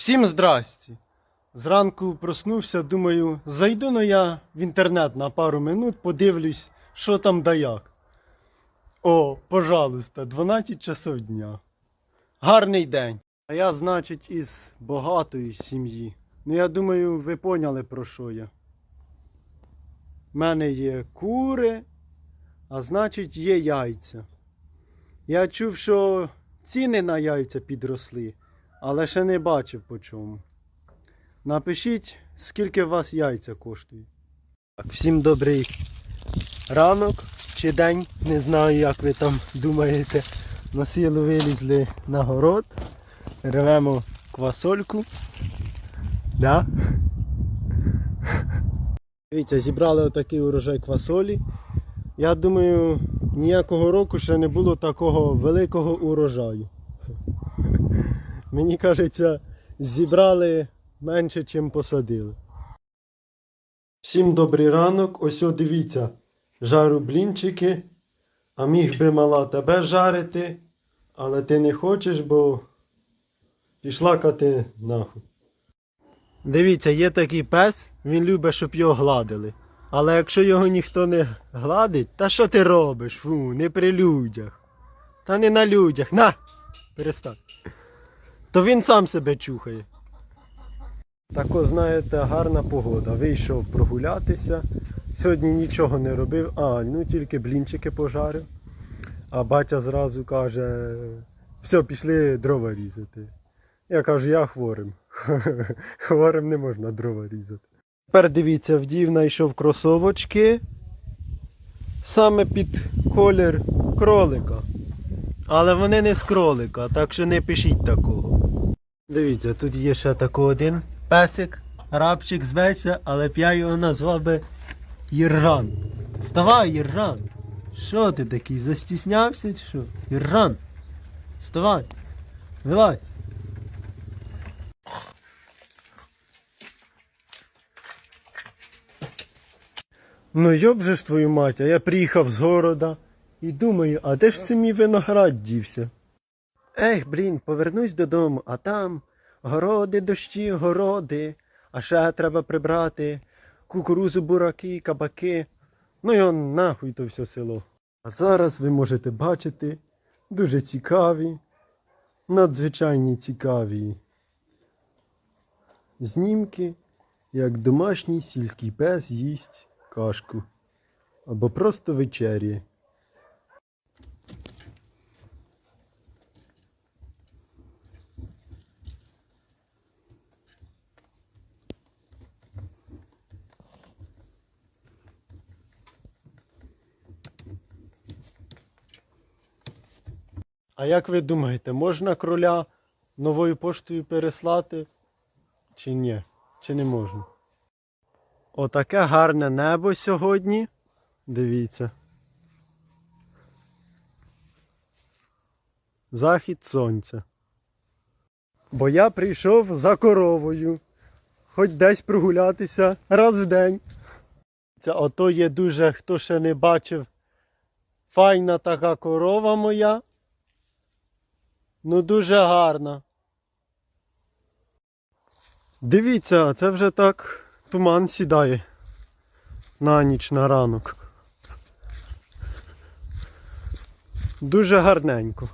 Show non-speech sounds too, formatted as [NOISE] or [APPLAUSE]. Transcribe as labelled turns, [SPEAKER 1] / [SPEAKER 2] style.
[SPEAKER 1] Всім здрасті. Зранку проснувся, думаю, зайду но я в інтернет на пару минут, подивлюсь, що там да як. О, пожалуйста, 12 часов дня. Гарний день. А я, значить, із багатої сім'ї. Ну, я думаю, ви поняли, про що я. У мене є кури, а значить, є яйця. Я чув, що ціни на яйця підросли, але ще не бачив по чому. Напишіть, скільки у вас яйця коштують. Всім добрий ранок чи день. Не знаю, як ви там думаєте. На силу вилізли на город. Рвемо квасольку. Да? Дивіться, зібрали отакий урожай квасолі. Я думаю, ніякого року ще не було такого великого урожаю. Мені кажеться, зібрали менше, чим посадили. Всім добрий ранок. Ось о, дивіться, жару блінчики, а міг би мала тебе жарити, але ти не хочеш, бо пішла кати нахуй. Дивіться, є такий пес, він любить, щоб його гладили. Але якщо його ніхто не гладить, та що ти робиш? Фу, не при людях. Та не на людях. На! Перестань. То він сам себе чухає. Тако, знаєте, гарна погода. Вийшов прогулятися. Сьогодні нічого не робив, а, ну тільки блінчики пожарив. А батя зразу каже: все, пішли дрова різати. Я кажу, я хворим. [LAUGHS] Хворим не можна дрова різати. Тепер дивіться, вдів знайшов кросовочки саме під колір кролика. Але вони не з кролика, так що не пишіть такого. Дивіться, тут є ще такий один песик, рабчик зветься, але б я його назвав би Єрран. Вставай, Єрран. Що ти такий? Застіснявся чи що? Єрран. Вставай. Вилазь. Ну йоб же ж твою мать, а я приїхав з города і думаю, а де ж це мій виноград дівся? Ех, блін, повернусь додому, а там городи, дощі, городи, а ще треба прибрати кукурузу, бураки, кабаки. Ну і он нахуй то все село. А зараз ви можете бачити дуже цікаві, надзвичайні цікаві знімки, як домашній сільський пес їсть кашку або просто вечеряє. А як ви думаєте, можна кроля новою поштою переслати? Чи ні? Чи не можна? Отаке гарне небо сьогодні. Дивіться. Захід сонця. Бо я прийшов за коровою. Хоч десь прогулятися раз в день. Це ото є дуже, хто ще не бачив. Файна така корова моя. Ну дуже гарно. Дивіться, це вже так туман сідає на ніч на ранок. Дуже гарненько.